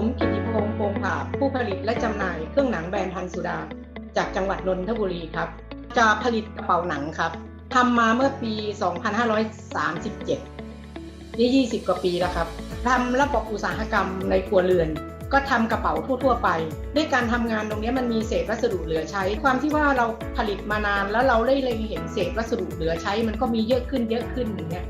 ผมกิติพงษ์พงผาผู้ผลิตและจำหน่ายเครื่องหนังแบรนด์ทันสุดา จากจังหวัดนนทบุรีครับ จะผลิตกระเป๋าหนังครับทำมาเมื่อปี 2537 นี่ 20 กว่าปีแล้วครับทำระบบอุตสาหกรรมในครัวเรือน ก็ทำกระเป๋าทั่ว ๆ ไป ด้วยการทำงานตรงนี้มันมีเศษวัสดุเหลือใช้ ความที่ว่าเราผลิตมานานแล้วเราได้เล็งเห็นเศษวัสดุเหลือใช้ มันก็มีเยอะขึ้นเยอะขึ้นอย่างเงี้ย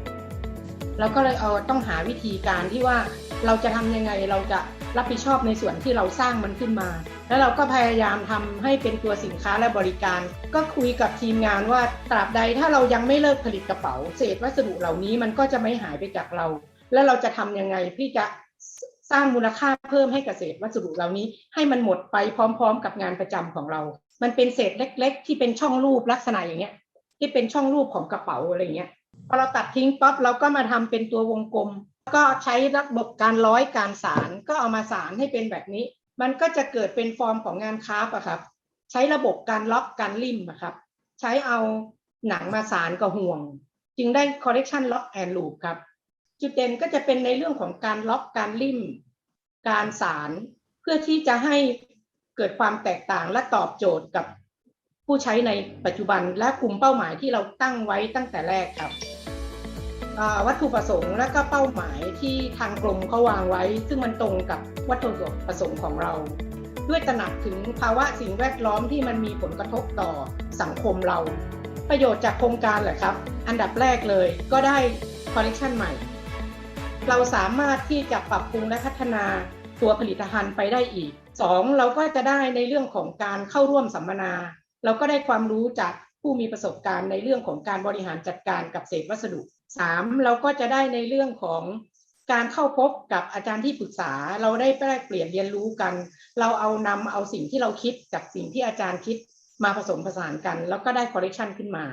เราก็เลยเอาต้องหาวิธีการที่ว่าเราจะทำยังไงเราจะรับผิดชอบในส่วนที่เราสร้างมันขึ้นมา แล้วเราก็พยายามทำให้เป็นตัวสินค้าและบริการ ก็คุยกับทีมงานว่าตราบใดถ้าเรายังไม่เลิกผลิตกระเป๋า เศษวัสดุเหล่านี้มันก็จะไม่หายไปจากเรา แล้วเราจะทำยังไงที่จะสร้างมูลค่าเพิ่มให้กับเศษวัสดุเหล่านี้ ให้มันหมดไปพร้อมๆ กับงานประจำของเรา มันเป็นเศษเล็ก ๆ ที่เป็นช่องรูปลักษณะอย่างเงี้ยที่เป็นช่องรูปของกระเป๋าอะไรเงี้ย พอเราตัดทิ้งปั๊บเราก็มาทำเป็นตัววงกลม ก็ใช้ระบบการร้อยการสารก็เอามาสารให้เป็นแบบนี้ มันก็จะเกิดเป็นฟอร์มของงานคราฟอะครับ ใช้ระบบการล็อกการลิ่มอะครับ ใช้เอาหนังมาสารกับห่วง จึงได้คอลเลกชันล็อกแอนด์ลูปครับ จุดเด่นก็จะเป็นในเรื่องของการล็อกการลิ่มการสารเพื่อที่จะให้เกิดความแตกต่างและตอบโจทย์กับผู้ใช้ในปัจจุบันและกลุ่มเป้าหมายที่เราตั้งไว้ตั้งแต่แรกครับ วัตถุประสงค์และก็เป้าหมายที่ทางกรมเขาวางไว้ ซึ่งมันตรงกับวัตถุประสงค์ของเรา ด้วยตระหนักถึงภาวะสิ่งแวดล้อมที่มันมีผลกระทบต่อสังคมเรา ประโยชน์จากโครงการเหรอครับ อันดับแรกเลยก็ได้คอลเลกชันใหม่ เราสามารถที่จะปรับปรุงและพัฒนาตัวผลิตภัณฑ์ไปได้อีก 2. เราก็จะได้ในเรื่องของการเข้าร่วมสัมมนา เราก็ได้ความรู้จาก ผู้มีประสบการณ์ในเรื่องของการบริหารจัดการกับเศษวัสดุ 3. เราก็จะได้ในเรื่องของการเข้าพบกับอาจารย์ที่ปรึกษา เราได้แลกเปลี่ยนเรียนรู้กัน เราเอานำเอาสิ่งที่เราคิดกับสิ่งที่อาจารย์คิดมาผสมผสานกัน แล้วก็ได้คอลเลกชันขึ้นมา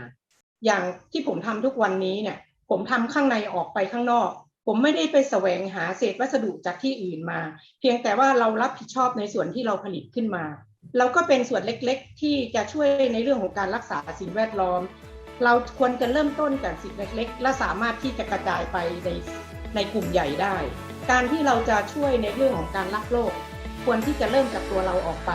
อย่างที่ผมทำทุกวันนี้เนี่ย ผมทำข้างในออกไปข้างนอก ผมไม่ได้ไปแสวงหาเศษวัสดุจากที่อื่นมา เพียงแต่ว่าเรารับผิดชอบในส่วนที่เราผลิตขึ้นมา เราก็เป็นส่วนเล็กๆ ที่จะช่วยในเรื่องของการรักษาสิ่งแวดล้อม เราควรจะเริ่มต้นจากสิ่งเล็กๆ และสามารถที่จะกระจายไปในในกลุ่มใหญ่ได้ การที่เราจะช่วยในเรื่องของการรักโลก ควรที่จะเริ่มจากตัวเราออกไป